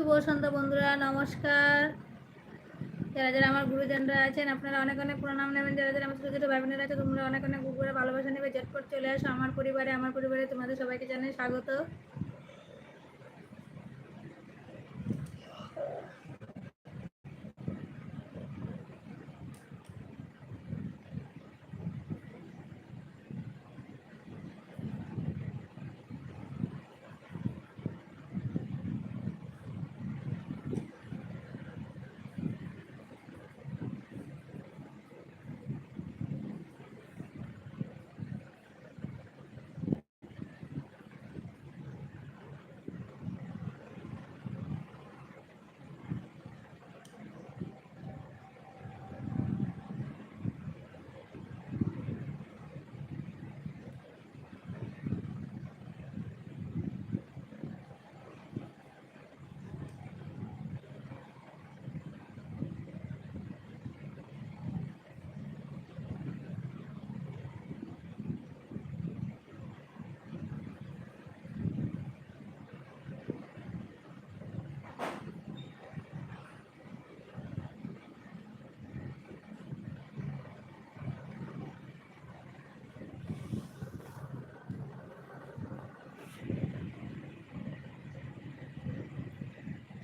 শুভ সন্ধ্যা বন্ধুরা, নমস্কার। যারা যারা আমার গুরুজনরা আছেন, আপনারা অনেক অনেক প্রণাম নেবেন। যারা যারা আমার ছোটো ছোটো আছে তোমরা অনেক অনেক উপরে ভালোবাসা নেবে। ঝটপট চলে আসো আমার পরিবারে। আমার পরিবারে তোমাদের সবাইকে জানাই স্বাগত।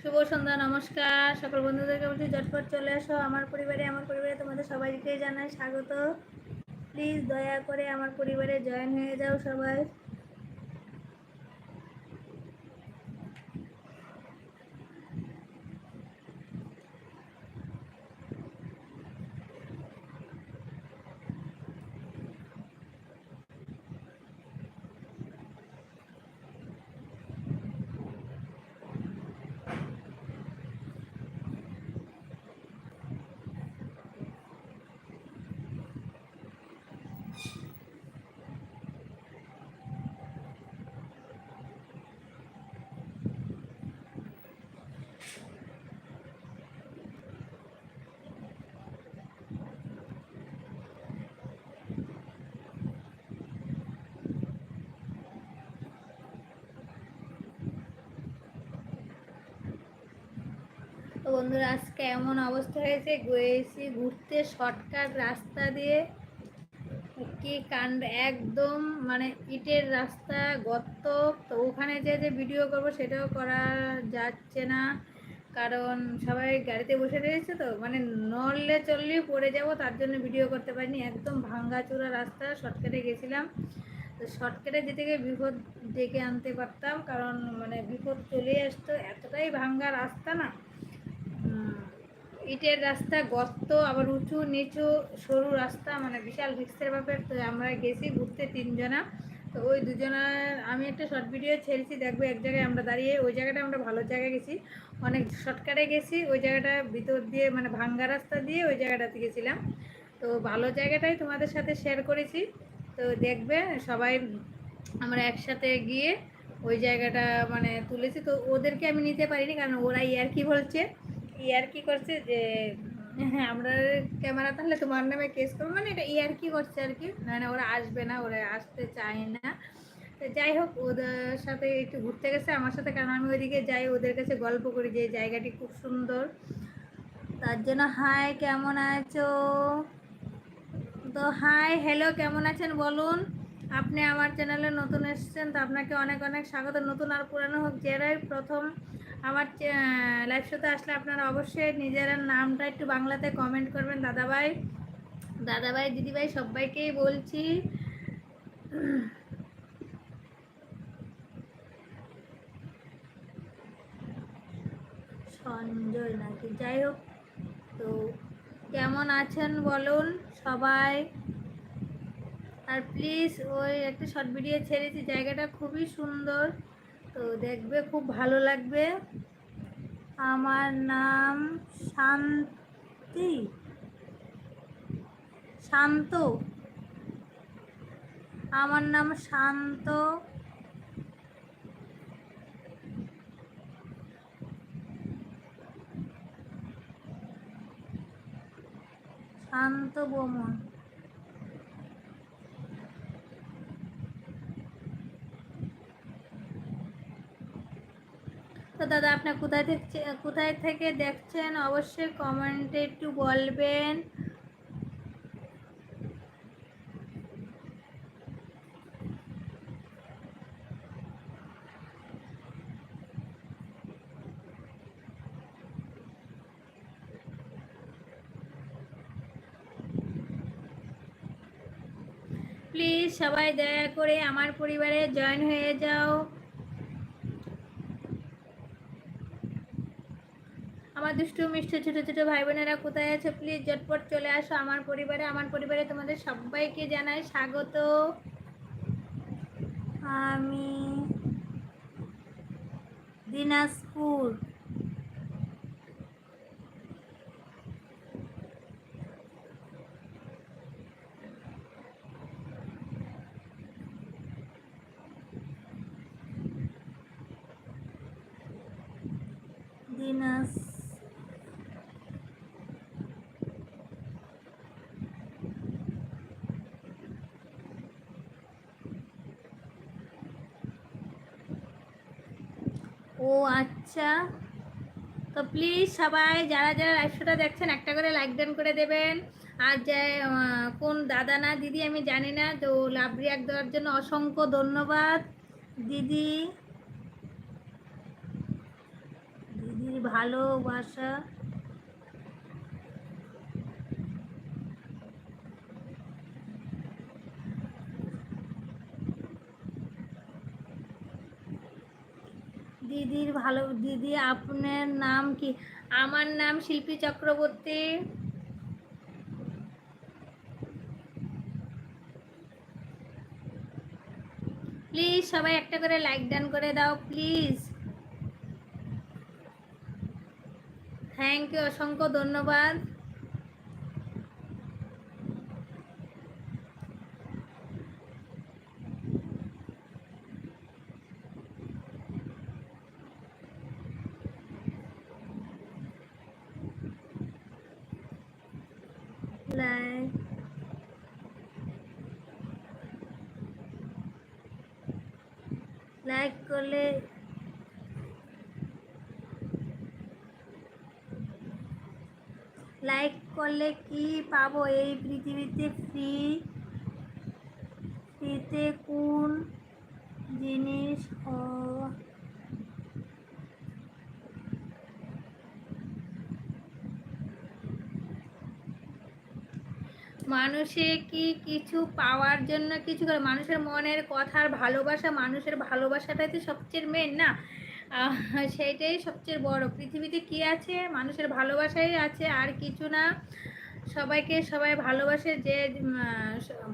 শুভ সন্ধ্যা, নমস্কার। সকল বন্ধুদেরকে বলছি ঝটপট চলে আসো আমার পরিবারে আমার পরিবারে তোমাদের সবাইকে জানাই স্বাগত। প্লিজ দয়া করে আমার পরিবারে জয়েন হয়ে যাও সবাই। বন্ধুরা, আজকে এমন অবস্থা হয়েছে, গেছি ঘুরতে শর্টকাট রাস্তা দিয়ে। কি কাণ্ড, একদম মানে ইটের রাস্তা, গর্ত। তো ওখানে যে যে ভিডিও করব সেটাও করা যাচ্ছে না। কারণ সবাই গাড়িতে বসে রয়েছে তো মানে নড়লে চললেই পড়ে যাব, তার জন্য ভিডিও করতে পারিনি। একদম ভাঙ্গাচোরা রাস্তা, শর্টকাটে গেছিলাম। তো শর্টকাটে যেতে গিয়ে বিপদ ডেকে আনতে পারতাম, কারণ মানে বিপদ চলে আসতো। এতটাই ভাঙ্গা রাস্তা না ইটের রাস্তা, গর্ত, আবার উঁচু, নিচু, সরু রাস্তা মানে বিশাল রিক্সের ব্যাপার। তো আমরা গেছি ঘুরতে তিনজনা। তো ওই দুজনের আমি একটা শর্ট ভিডিও ছেড়েছি, দেখব এক জায়গায় আমরা দাঁড়িয়ে, ওই জায়গাটা আমরা ভালো জায়গায় গেছি। অনেক শর্টকাটে গেছি, ওই জায়গাটা ভিতর দিয়ে মানে ভাঙ্গা রাস্তা দিয়ে ওই জায়গাটাতে গেছিলাম। তো ভালো জায়গাটাই তোমাদের সাথে শেয়ার করেছি। তো দেখবে সবাই আমরা একসাথে গিয়ে ওই জায়গাটা মানে তুলেছি। তো ওদেরকে আমি নিতে পারিনি, কারণ ওরা ইয়ার কি বলছে। ইয়ার কি করছে যে হ্যাঁ আমরা ক্যামেরা তাহলে তোমার নামে কেস করব। মানে এটা ইয়ার কি করছে আর কি? মানে ওরা আসবে না, ওরা আসতে চায় না। তো যাই হোক, ওদের সাথে একটু ঘুরতে গেছে আমার সাথে, কারণ আমি ওইদিকে যাই, ওদের কাছে গল্প করি যে জায়গাটি খুব সুন্দর। তার জন্য হাই কেমন আছো? তো হাই হ্যালো কেমন আছেন? বলুন। আপনি আমার চ্যানেলে নতুন এসেছেন, তো আপনাকে অনেক অনেক স্বাগত। নতুন আর পুরানো হোক যারাই প্রথম আমার লাইভ শোতে আসলে আপনারা অবশ্যই নিজের নামটা একটু বাংলাতে কমেন্ট করবেন, দাদাভাই। দাদাভাই, দিদিভাই, সবাইকেই বলছি। সঞ্জয় নাকি, যাই হোক। তো কেমন আছেন বলুন সবাই? আর প্লিজ ওই একটা শর্ট ভিডিও ছেড়েছি, জায়গাটা খুবই সুন্দর। তো দেখবে খুব ভালো লাগবে। আমার নাম শান্তি। শান্ত। আমার নাম শান্ত। শান্ত বমন দাদা, আপনার কোথায় থেকে কোথায় থেকে দেখছেন? অবশ্যই কমেন্টে একটু বলবেন। প্লিজ সবাই দয়া করে আমার পরিবারে জয়েন হয়ে যাও। দুষ্টু মিষ্টি ছোট ছোট ভাই বোনেরা কোথায় আছে? প্লিজ জটপট চলে আসো আমার পরিবারে। আমার পরিবারে তোমাদের সবাইকে জানাই স্বাগত। আমি দিনাজপুর। ও আচ্ছা। তো প্লিজ সবাই যারা যারা লাইভটা দেখছেন, একটা করে লাইক ডান করে দেবেন। আর যে কোন দাদা না দিদি আমি জানি না, তো লাভ রিয়াক দেওয়ার জন্য অসংখ্য ধন্যবাদ। দিদি, দিদির ভালোবাসা দিদির ভালো দিদি, আপনার নাম কি? আমার নাম শিল্পী চক্রবর্তী। প্লিজ সবাই একটা করে লাইক ডান করে দাও প্লিজ থ্যাংক ইউ অসংখ্য ধন্যবাদ লাইক লাইক করলে লাইক করলে কি পাবো? এই পৃথিবীতে ফ্রি ফ্রিতে কোন জিনিস? মানুষে কি কিছু পাওয়ার জন্য কিছু করে? মানুষের মনের কথার ভালোবাসা, মানুষের ভালোবাসাটাই তো সবচেয়ে মেন না? সেইটাই সবচেয়ে বড়। পৃথিবীতে কি আছে? মানুষের ভালোবাসাই আছে, আর কিছু না। সবাইকে সবাই ভালোবাসে যে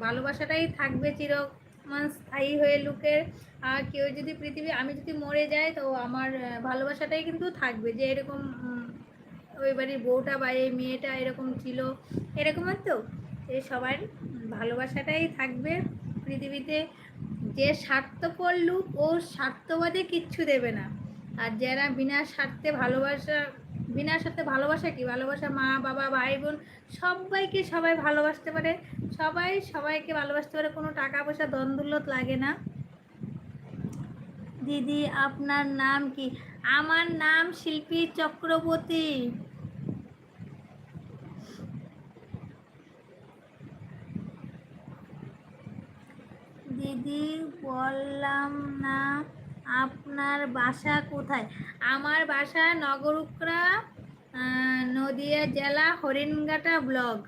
ভালোবাসাটাই থাকবে চিরমান স্থায়ী হয়ে লুকের আর কেউ যদি পৃথিবী, আমি যদি মরে যাই, তো আমার ভালোবাসাটাই কিন্তু থাকবে। যে এরকম ওই বাড়ির বউটা বা এই মেয়েটা এরকম ছিল, এরকম তো। এই সবার ভালোবাসাটাই থাকবে পৃথিবীতে। যে স্বার্থপর লোক, ও স্বার্থবাদে কিচ্ছু দেবে না। আর যারা বিনা স্বার্থে ভালোবাসা বিনা স্বার্থে ভালোবাসা কি? ভালোবাসা মা, বাবা, ভাই, বোন, সবাইকে সবাই ভালোবাসতে পারে। সবাই সবাইকে ভালোবাসতে পারে, কোনো টাকা পয়সা দ্বন্দ্বলত লাগে না। দিদি, আপনার নাম কি? আমার নাম শিল্পী চক্রবর্তী। দিদি, বললাম না। আপনার বাসা কোথায়? আমার বাসা নগরুকরা নদিয়া জেলা, হরিণঘাটা ব্লক।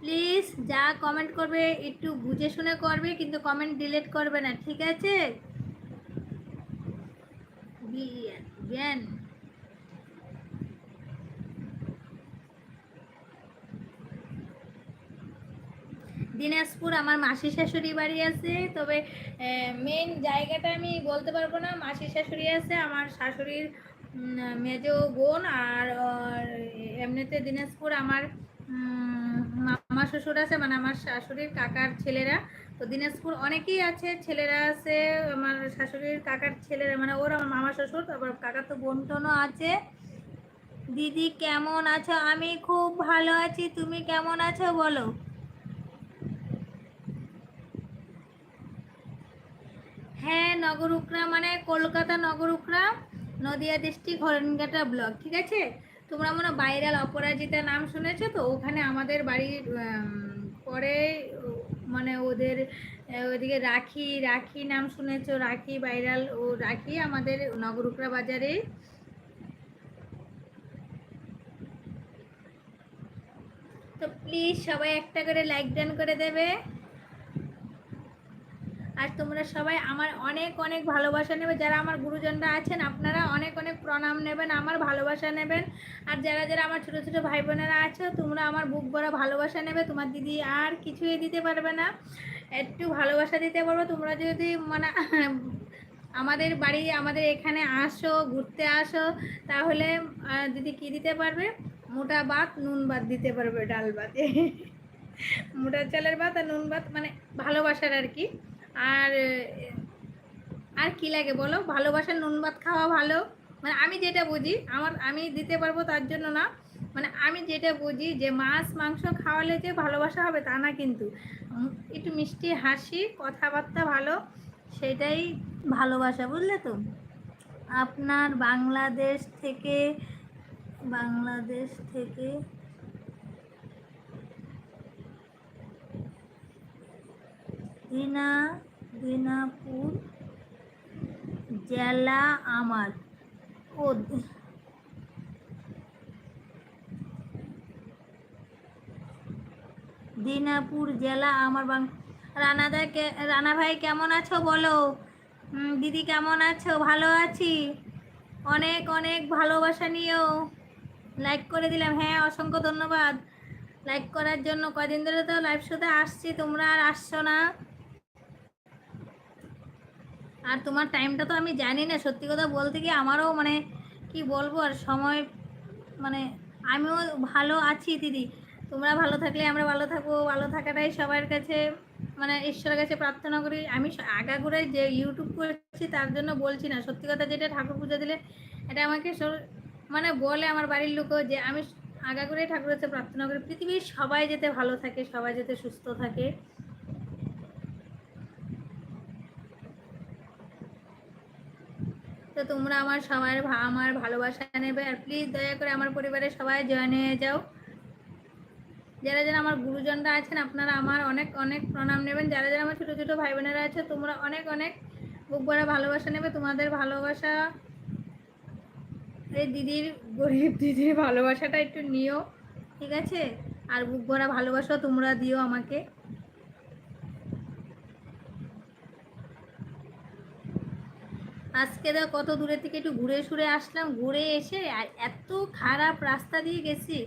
প্লিজ যা কমেন্ট করবে, একটু বুঝে শুনে করবে, কিন্তু কমেন্ট ডিলিট করবে না, ঠিক আছে? বিয়ান দিনাজপুর, আমার মাসি শাশুড়ি বাড়ি আছে, তবে মেন জায়গাটা আমি বলতে পারব না। মাসি শাশুড়ি আছে, আমার শাশুড়ির মেজো বোন, আর এমনিতে দিনাজপুর আমার মামা শ্বশুর আছে মানে আমার শাশুড়ির কাকার ছেলেরা। তো দিনাজপুর অনেকেই আছে, ছেলেরা আছে, আমার শাশুড়ির কাকার ছেলেরা মানে ওর আমার মামা শ্বশুর, তারপর কাকার তো বোন টোনও আছে। দিদি কেমন আছো? আমি খুব ভালো আছি, তুমি কেমন আছো? বলো। হ্যাঁ নগরুকরা মানে কলকাতা নগর নগরুকরা নদিয়া ডিস্ট্রিক্ট, হরিণঘাটা ব্লক, ঠিক আছে? তোমরা মনে বাইরাল অপরাজিতা নাম শুনেছো তো? ওখানে আমাদের বাড়ির পরে মানে ওদের, ওদিকে রাখি রাখি নাম শুনেছো? রাখি, বাইরাল, ও রাখি আমাদের নগরুকরা বাজারে। তো প্লিজ সবাই একটা করে লাইক ডান করে দেবে। আর তোমরা সবাই আমার অনেক অনেক ভালোবাসা নেবে। যারা আমার গুরুজনরা আছেন, আপনারা অনেক অনেক প্রণাম নেবেন, আমার ভালোবাসা নেবেন। আর যারা যারা আমার ছোটো ছোটো ভাই বোনেরা আছো, তোমরা আমার বুক ভরা ভালোবাসা নেবে। তোমার দিদি আর কিছুই দিতে পারবে না। একটু ভালোবাসা দিতে পারবে। তোমরা যদি মানে আমাদের বাড়ি, আমাদের এখানে আসো, ঘুরতে আসো, তাহলে দিদি কি দিতে পারবে? মোটা ভাত, নুন ভাত দিতে পারবে, ডাল ভাতে। মোটা চালের ভাত আর নুন ভাত মানে ভালোবাসার আর কি। আর আর কি লাগে বলো? ভালোবাসার নুন ভাত খাওয়া ভালো? মানে আমি যেটা বুঝি, আমার, আমি দিতে পারব তার জন্য না মানে আমি যেটা বুঝি যে মাছ, মাংস খাওয়ালে যে ভালোবাসা হবে তা না কিন্তু। একটু মিষ্টি হাসি, কথাবার্তা ভালো, সেটাই ভালোবাসা, বুঝলে তো? আপনার বাংলাদেশ থেকে বাংলাদেশ থেকে দিনা দিনাপুর জেলা আমার। ও দিনাপুর জেলা আমার বাং রানাদা কে রানা ভাই কেমন আছো বলো? দিদি কেমন আছো? ভালো আছি। অনেক অনেক ভালোবাসা নিও লাইক করে দিলাম। হ্যাঁ অসংখ্য ধন্যবাদ। লাইক করার জন্য কদিন ধরে তো লাইভ শোতে আসছি, তোমরা আর আসছো না। আর তোমার টাইমটা তো আমি জানি না। সত্যি কথা বলতে গিয়ে আমারও মানে কি বলব আর সময় মানে আমিও ভালো আছি দিদি। তোমরা ভালো থাকলে আমরা ভালো থাকব। ভালো থাকাটাই সবার কাছে মানে ঈশ্বরের কাছে প্রার্থনা করি। আমি আগাগোড়ায় যে ইউটিউব করেছি তার জন্য বলছি না। সত্যি কথা যেটা ঠাকুর পুজো দিলে এটা আমাকে মানে বলে আমার বাড়ির লোকও যে আমি আগাগোড়াই ঠাকুরের কাছে প্রার্থনা করি। পৃথিবীর সবাই যাতে ভালো থাকে, সবাই যাতে সুস্থ থাকে। তো তোমরা আমার সবার ভা- আমার ভালোবাসা নেবে। আর প্লিজ দয়া করে আমার পরিবারের সবাই জয়েন হয়ে যাও। যারা যারা আমার গুরুজনরা আছেন, আপনারা আমার অনেক অনেক প্রণাম নেবেন। যারা যারা আমার ছোটো ছোটো ভাই বোনেরা আছে, তোমরা অনেক অনেক বুক ভরা ভালোবাসা নেবে। তোমাদের ভালোবাসা, এই দিদির, গরিব দিদির ভালোবাসাটা একটু নিও, ঠিক আছে? আর বুক ভরা ভালোবাসা তোমরা দিও আমাকে। আজকে তো কত দূরে থেকে একটু ঘুরে সুরে আসলাম, ঘুরে এসে এত খারাপ রাস্তা দিয়ে গেছি।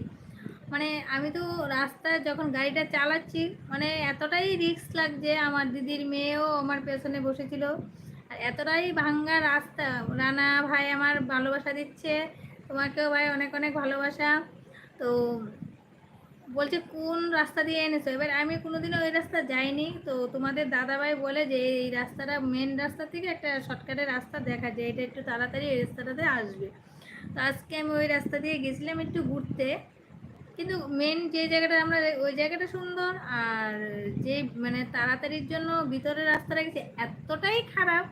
মানে আমি তো রাস্তায় যখন গাড়িটা চালাচ্ছি মানে এতটাই রিস্ক লাগছে আমার দিদির মেয়েও আমার পেছনে বসেছিল। আর এতটাই ভাঙ্গা রাস্তা রানা ভাই আমার ভালোবাসা দিচ্ছে, তোমাকেও ভাই অনেক অনেক ভালোবাসা। তো বলছে, কোন রাস্তা দিয়ে এনেছো? এবার আমি কোনোদিনও ওই রাস্তা যাইনি। তো তোমাদের দাদাভাই বলে যে, এই রাস্তাটা মেন রাস্তা থেকে একটা শর্টকাটের রাস্তা দেখা যায়। এটা একটু তাড়াতাড়ি এই রাস্তাটাতে আসবে। তো আজকে আমি ওই রাস্তা দিয়ে গেছিলাম একটু ঘুরতে। কিন্তু মেন যে জায়গাটা আমরা, ওই জায়গাটা সুন্দর আর যে মানে তাড়াতাড়ির জন্য ভিতরের রাস্তাটা গেছে, এতটাই খারাপ।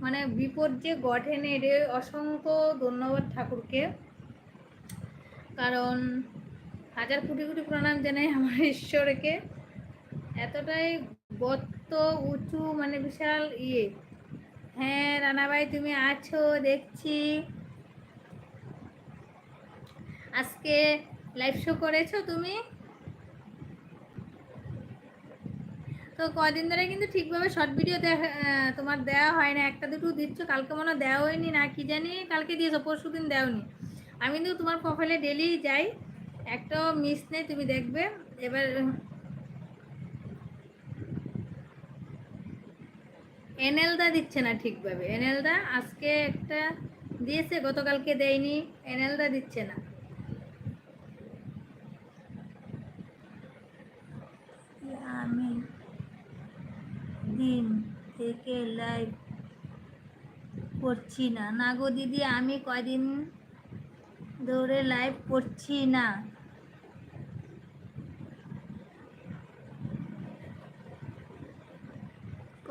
মানে বিপদ যে গঠেনে এর অসংখ্য ধন্যবাদ ঠাকুরকে। কারণ হাজার কোটি কোটি প্রণাম জানাই আমার ঈশ্বরকে। এতটাই গর্ত উঁচু মানে বিশাল ইয়ে। হ্যাঁ রানাভাই তুমি আছো, দেখছি। আজকে লাইভ শো করেছ তুমি? তো কদিন ধরে কিন্তু ঠিকভাবে শর্ট ভিডিও দেখা তোমার দেওয়া হয় না। একটা, দুটো দিচ্ছ, কালকে মনে দেওয়া হয়নি না কি জানি, কালকে দিয়েছ, পরশু দিন দেওনি। আমি কিন্তু তোমার প্রোফাইলে ডেলি যাই। একটাও মিস নেই, তুমি দেখবে। এবার এনএলদা দিচ্ছে না ঠিকভাবে। এনএলদা আজকে একটা দিয়েছে, গতকালকে দেয়নি, এনএলদা দিচ্ছে না। আমি দিন থেকে লাইভ করছি না। না গো দিদি, আমি কয়দিন ধরে লাইভ করছি না।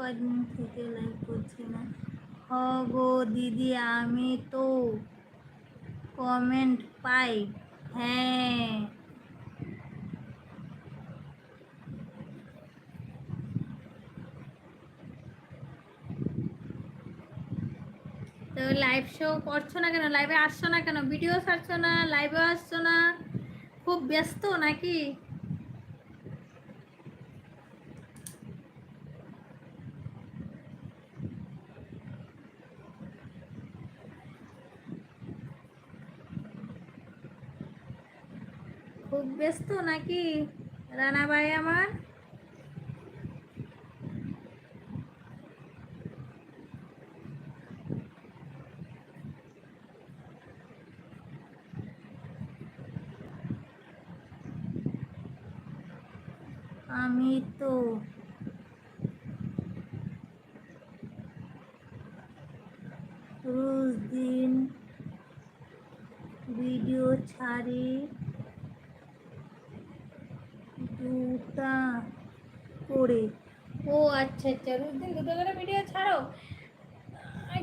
কয়দিন থেকে লাইভ করছি না। গো দিদি, আমি তো কমেন্ট পাই। হ্যাঁ। তো লাইভ শো করছ না কেন? লাইভে আসছো না কেন? ভিডিও ছাড়ছো না? লাইভে আসছো না? খুব ব্যস্ত নাকি খুব ব্যস্ত নাকি? রানা ভাই আমার আমি তো রোজ দিন ভিডিও ছাড়ি দুটা করে ও আচ্ছা আচ্ছা দিন দুটো করে ভিডিও ছাড়ো।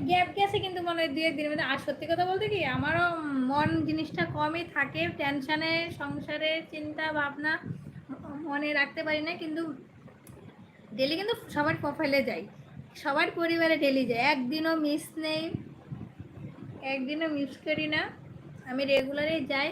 গ্যাপ গেছে কিন্তু মনে হয় দুই একদিনের মধ্যে। আর সত্যি কথা বলতে কি, আমারও মন জিনিসটা কমই থাকে টেনশানে সংসারে চিন্তা, ভাবনা মনে রাখতে পারি না, কিন্তু ডেলি কিন্তু সবার প্রোফাইলে যাই। সবার পরিবারে ডেলি যাই। একদিনও মিস নেই, একদিনও মিস করি না। আমি রেগুলারই যাই।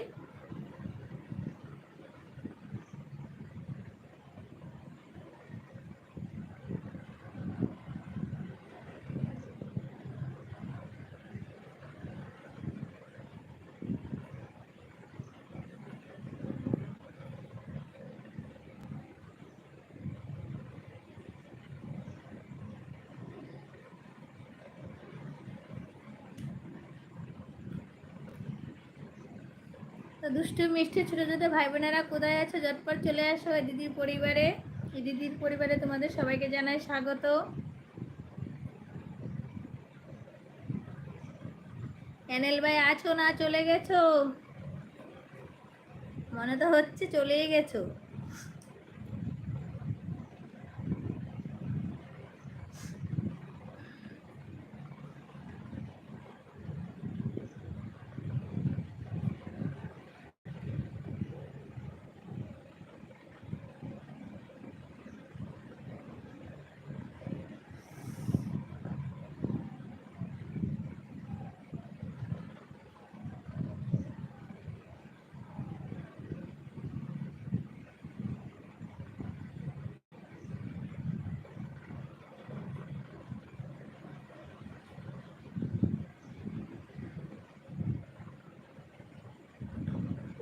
দুষ্টু মিষ্টি ছোটো ছোটো ভাই বোনেরা কোথায় আছো? ঝটপট চলে আসো দিদির পরিবারে। দিদির পরিবারে তোমাদের সবাইকে জানাই স্বাগত। এনএল ভাই, আছো না? চলে গেছো? মনে তো হচ্ছে চলেই গেছো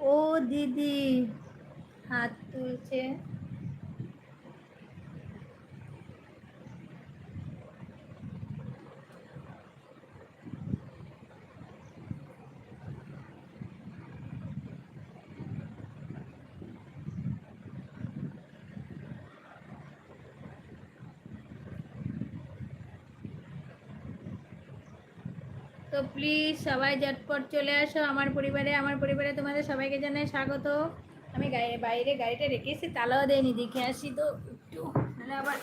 ও দিদি হাত তুলছে তো প্লিজ সবাই ঝটপট চলে আসো আমার পরিবারে। আমার পরিবারে তোমাদের সবাইকে জানাই স্বাগত। আমি বাইরে গাড়িটা রেখেছি তালাও দেয়নি, দেখে আসি তো, একটু আবার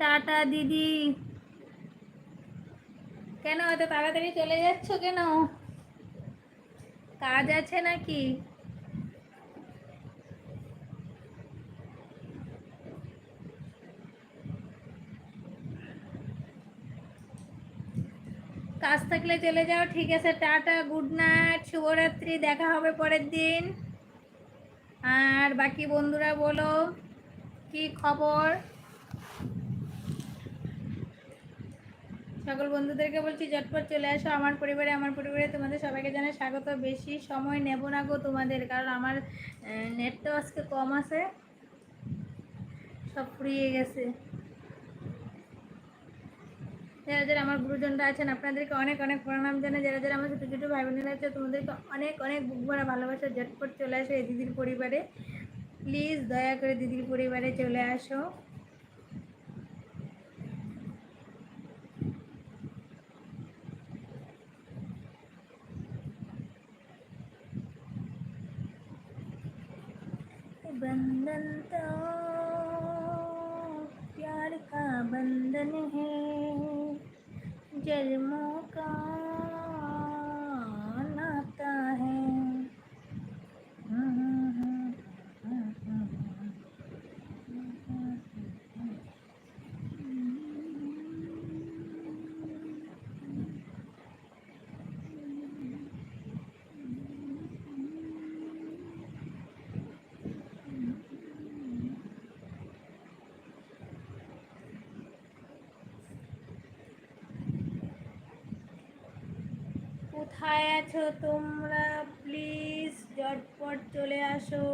টাটা, দিদি। কেন এত তাড়াতাড়ি চলে যাচ্ছ কেন? কাজ আছে নাকি? কাজ থাকলে চলে যাও, ঠিক আছে, টাটা, গুড নাইট, শুভরাত্রি, দেখা হবে পরের দিন। আর বাকি বন্ধুরা বলো, কি খবর? সকল বন্ধুদেরকে বলছি, ঝটপট চলে আসো। আমার পরিবারে আমার পরিবারে তোমাদের সবাইকে জানাই স্বাগত। বেশি সময় নেব না গো তোমাদের, কারণ আমার নেট তো আজকে কম আছে। সব ফুরিয়ে গেছে। যারা যারা আমার গুরুজনরা আছেন, আপনাদেরকে অনেক অনেক প্রণাম জানাই। যারা যারা আমার ছোটো ছোটো ভাই বোনেরা আছে তোমাদেরকে অনেক অনেক বুক ভরা ভালোবাসা। ঝটপট চলে আসো এই দিদির পরিবারে। প্লিজ দয়া করে দিদির পরিবারে চলে আসো। কোথায় আছো তোমরা? প্লিজ জটপট চলে আসো।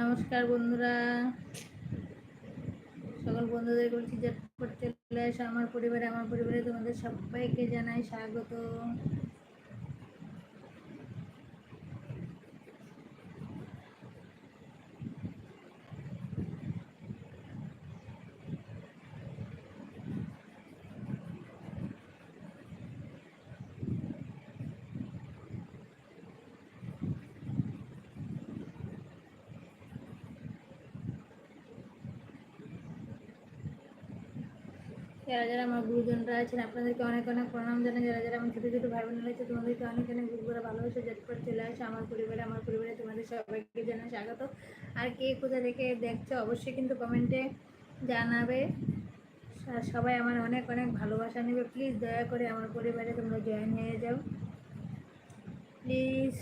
নমস্কার বন্ধুরা। সকল বন্ধুদের বলছি ঝটপট চলে আসো আমার পরিবারে আমার পরিবারে তোমাদের সবাইকে জানাই স্বাগত যারা যারা আমার গুরুজনরা আছেন, আপনাদেরকে অনেক অনেক প্রণাম জানাই। যারা যারা আমার ছোটো ছোটো ভাই বোন রয়েছে, তোমাদেরকে অনেক অনেক গুরুগুলো ভালোবাসে ঝটপট চলে আসে। আমার পরিবারে আমার পরিবারে তোমাদের সবাইকে জানাই স্বাগত। আর কে কোথা থেকে দেখছ অবশ্যই কিন্তু কমেন্টে জানাবে। আর সবাই আমার অনেক অনেক ভালোবাসা নেবে। প্লিজ দয়া করে আমার পরিবারে তোমরা জয়েন হয়ে যাও। প্লিজ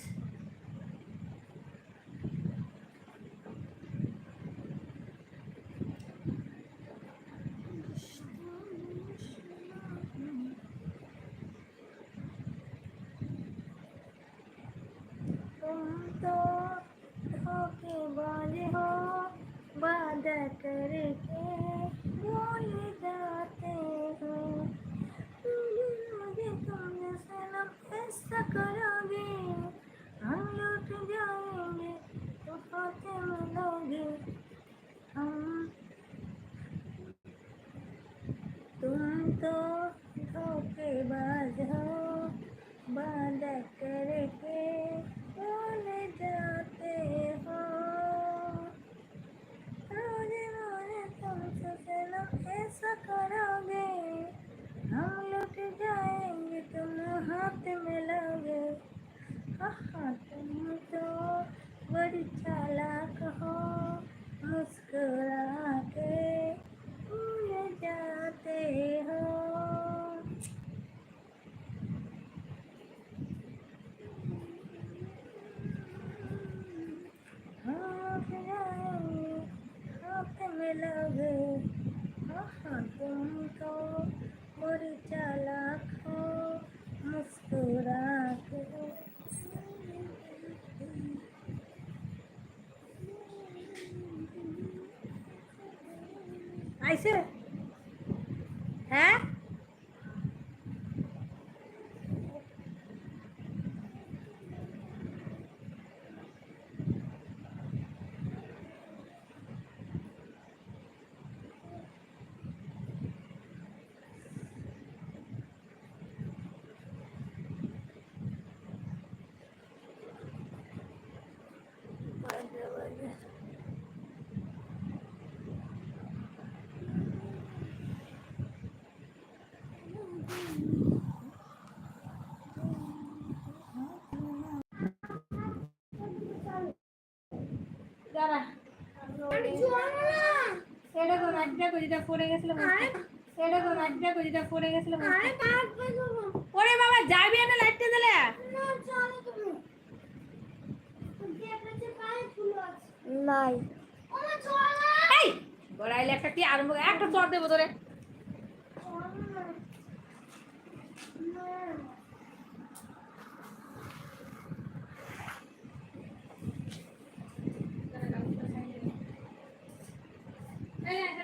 এক দেখো যেটা পড়ে গেছিল এরকম এক দেখো যেটা পড়ে গেছিল ওরে বাবা যাবি না লাইটটা দিলে? নাই। গড়াইলে একটা কি আরম্ভ একটা চর দেবো তোরে। Yeah.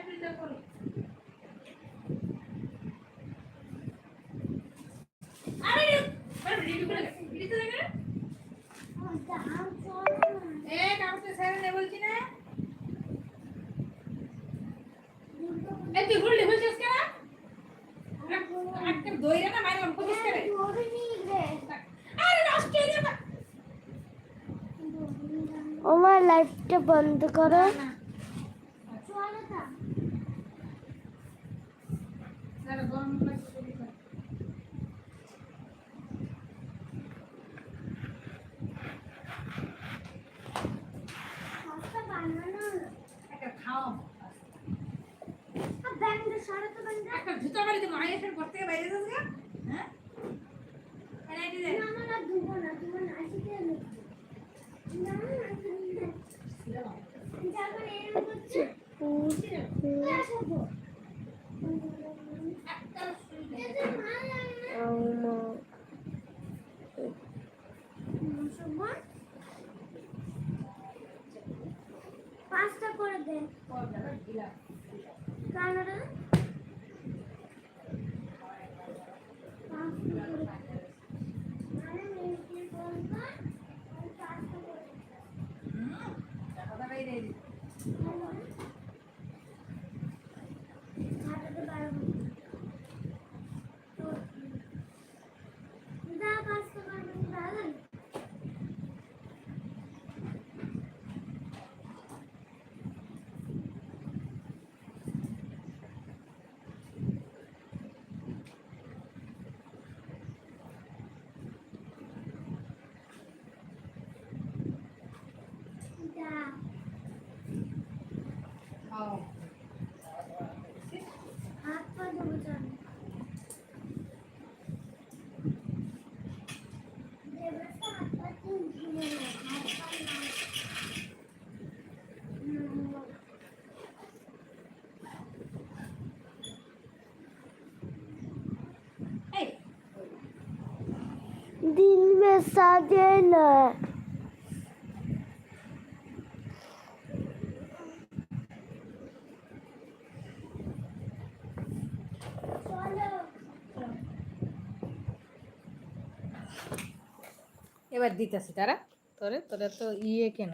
বন্ধ করো। সাজে না এবার দিতেছি তারা? তোরে তোরা তো ইয়ে কেন?